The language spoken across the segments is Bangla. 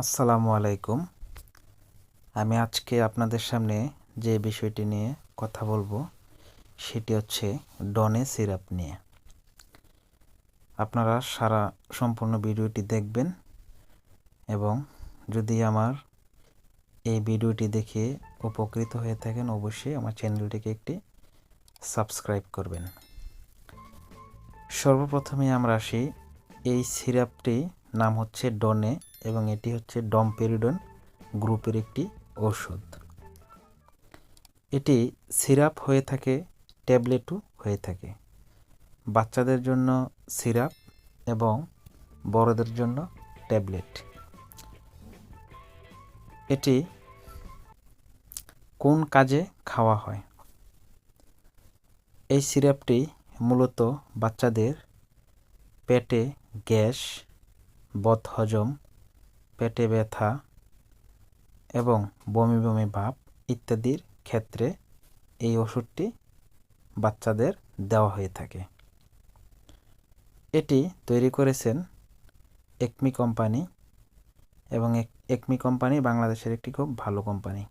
আসসালামু আলাইকুম। আমি আজকে আপনাদের সামনে যে বিষয়টি নিয়ে কথা বলব, সেটি হচ্ছে ডনে সিরাপ নিয়ে। আপনারা সারা সম্পূর্ণ ভিডিওটি দেখবেন এবং যদি আমার এই ভিডিওটি দেখে উপকৃত হয়ে থাকেন, অবশ্যই আমার চ্যানেলটিকে একটি সাবস্ক্রাইব করবেন। সর্বপ্রথমে আমরা আসি, এই সিরাপটি নাম হচ্ছে ডনে এবং এটি হচ্ছে ডমপেরিডন গ্রুপের একটি ওষুধ এটি সিরাপ হয়ে থাকে, ট্যাবলেটও হয়ে থাকে। বাচ্চাদের জন্য সিরাপ এবং বড়দের জন্য ট্যাবলেট। এটি কোন কাজে খাওয়া হয়? এই সিরাপটি মূলত বাচ্চাদের পেটে গ্যাস, বদহজম পেটে ব্যথা এবং বমি বমি ভাব ইত্যাদির ক্ষেত্রে এই ওষুধটি বাচ্চাদের দেওয়া হয়ে থাকে। এটি তৈরি করেছেন একমি কোম্পানি এবং একমি কোম্পানি বাংলাদেশের একটি খুব ভালো কোম্পানি।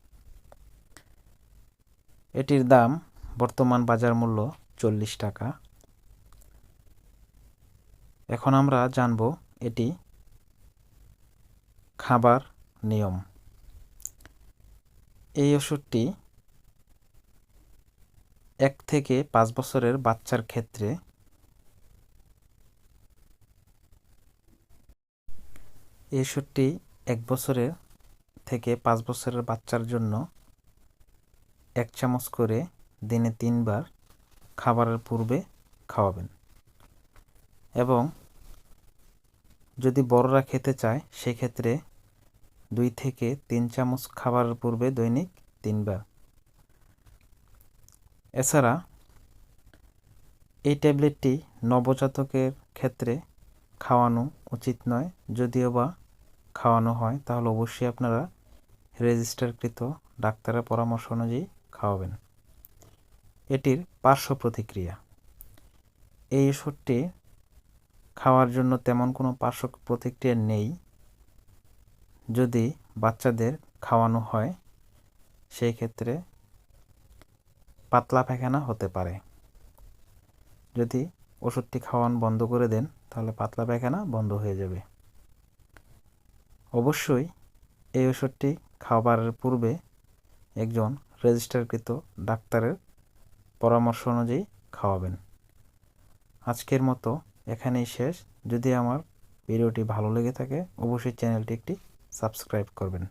এটির দাম বর্তমান বাজার মূল্য চল্লিশ টাকা। এখন আমরা জানব এটি খাবার নিয়ম। এই ওষুধটি এক থেকে পাঁচ বছরের বাচ্চার ক্ষেত্রে এই ওষুধটি এক বছরের থেকে পাঁচ বছরের বাচ্চার জন্য এক চামচ করে দিনে তিনবার খাবারের পূর্বে খাওয়াবেন। এবং যদি বড়রা খেতে চায়, সেক্ষেত্রে দুই থেকে তিন চামচ খাবারের পূর্বে দৈনিক তিনবার। এছাড়া, এই ট্যাবলেটটি নবজাতকের ক্ষেত্রে খাওয়ানো উচিত নয়। যদিও বা খাওয়ানো হয়, তাহলে অবশ্যই আপনারা রেজিস্টারকৃত ডাক্তারের পরামর্শ অনুযায়ী খাওয়াবেন। এটির পার্শ্ব প্রতিক্রিয়া। এই ওষুধটি খাওয়ার জন্য তেমন কোনো পার্শ্ব প্রতিক্রিয়া নেই। যদি বাচ্চাদের খাওয়ানো হয়, সেই ক্ষেত্রে পাতলা পায়খানা হতে পারে। যদি ওষুধটি খাওয়ান বন্ধ করে দেন, তাহলে পাতলা পায়খানা বন্ধ হয়ে যাবে। অবশ্যই এই ওষুধটি খাবারের পূর্বে একজন রেজিস্টারকৃত ডাক্তারের পরামর্শ অনুযায়ী খাওয়াবেন। আজকের মতো এখানেই শেষ। যদি আমার ভিডিওটি ভালো লেগে থাকে, অবশ্যই চ্যানেলটি একটি সাবস্ক্রাইব করবেন।